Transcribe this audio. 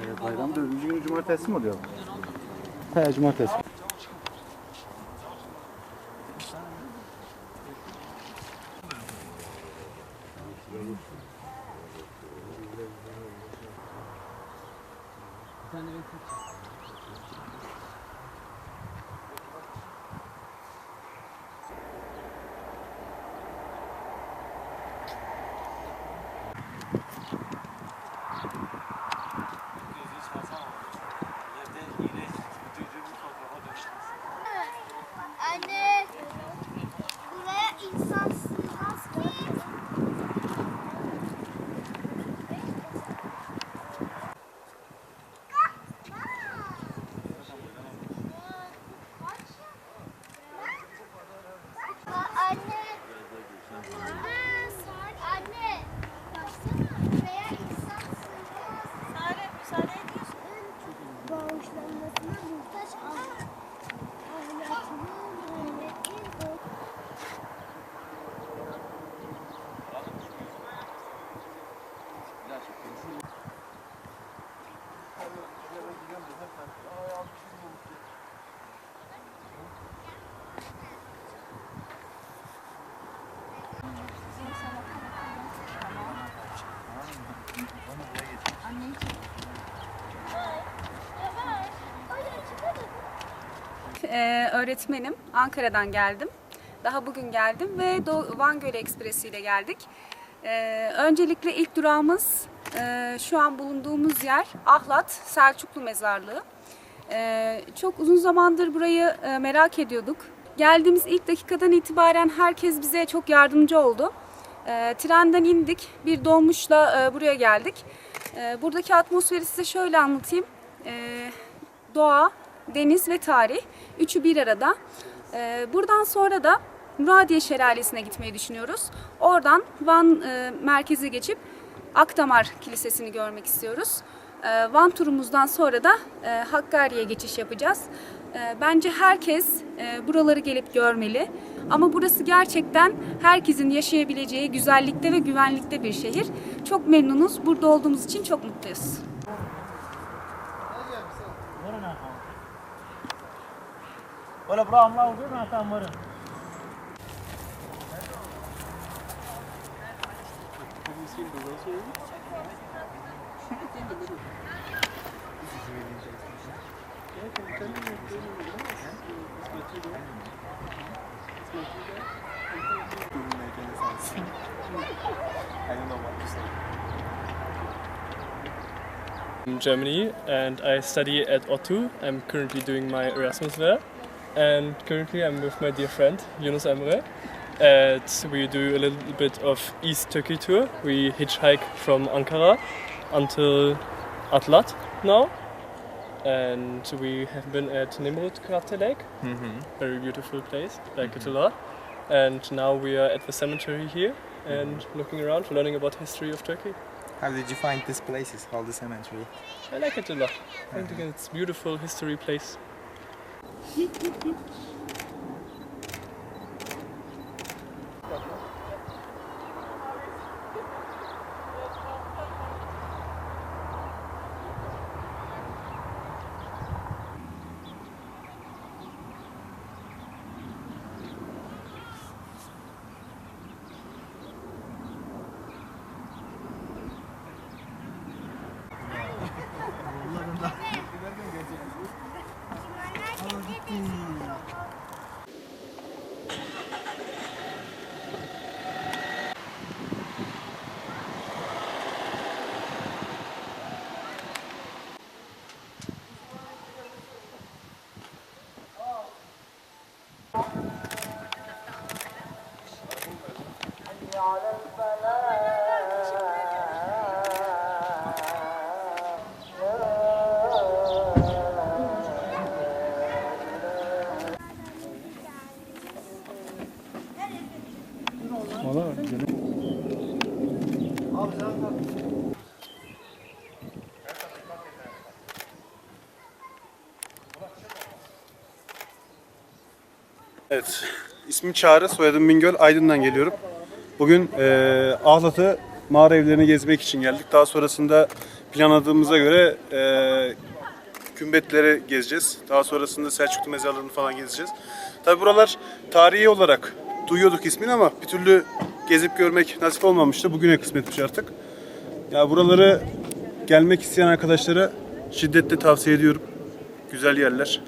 Ee, bayram dördüncü günü cumartesi mi oluyor? He cumartesi. Anne, Ee, öğretmenim. Ankara'dan geldim. Daha bugün geldim ve Do- Van Gölü Ekspresi ile geldik. Ee, öncelikle ilk durağımız e, şu an bulunduğumuz yer Ahlat Selçuklu Mezarlığı. Ee, çok uzun zamandır burayı e, merak ediyorduk. Geldiğimiz ilk dakikadan itibaren herkes bize çok yardımcı oldu. Ee, trenden indik, bir dolmuşla e, buraya geldik. Ee, buradaki atmosferi size şöyle anlatayım. Ee, doğa, deniz ve tarih. Üçü bir arada. Ee, buradan sonra da Muradiye Şelalesi'ne gitmeyi düşünüyoruz. Oradan Van e, merkeze geçip Akdamar Kilisesi'ni görmek istiyoruz. Ee, Van turumuzdan sonra da e, Hakkari'ye geçiş yapacağız. Ee, bence herkes e, buraları gelip görmeli. Ama burası gerçekten herkesin yaşayabileceği güzellikte ve güvenlikte bir şehir. Çok memnunuz. Burada olduğumuz için çok mutluyuz. Olha pra lá, morando? Have you seen the here? I don't know what to say. In Germany, and I study at Otto. I'm currently doing my Erasmus there. And currently I'm with my dear friend Yunus Emre. And we do a little bit of East Turkey tour. We hitchhike from Ankara until Atlat now. And we have been at Nimrut Krater Lake. Mm-hmm. Very beautiful place, like it a lot. And now we are at the cemetery here and mm-hmm. looking around, learning about history of Turkey. How did you find this place? It's called the cemetery. I like it a lot. I think mm-hmm. it's a beautiful history place. Хи-хи-хи. Valla canım. Abi sen bak. Evet. İsmim Çağrı, soyadım Bingöl, Aydın'dan geliyorum. Bugün eee Ahlat'ı mağara evlerini gezmek için geldik. Daha sonrasında planladığımıza göre e, kümbetleri gezeceğiz. Daha sonrasında Selçuklu mezarlarını falan gezeceğiz. Tabi buralar tarihi olarak duyuyorduk ismini ama bir türlü gezip görmek nasip olmamıştı. Bugüne kısmetmiş artık. Ya buraları gelmek isteyen arkadaşlara şiddetle tavsiye ediyorum. Güzel yerler.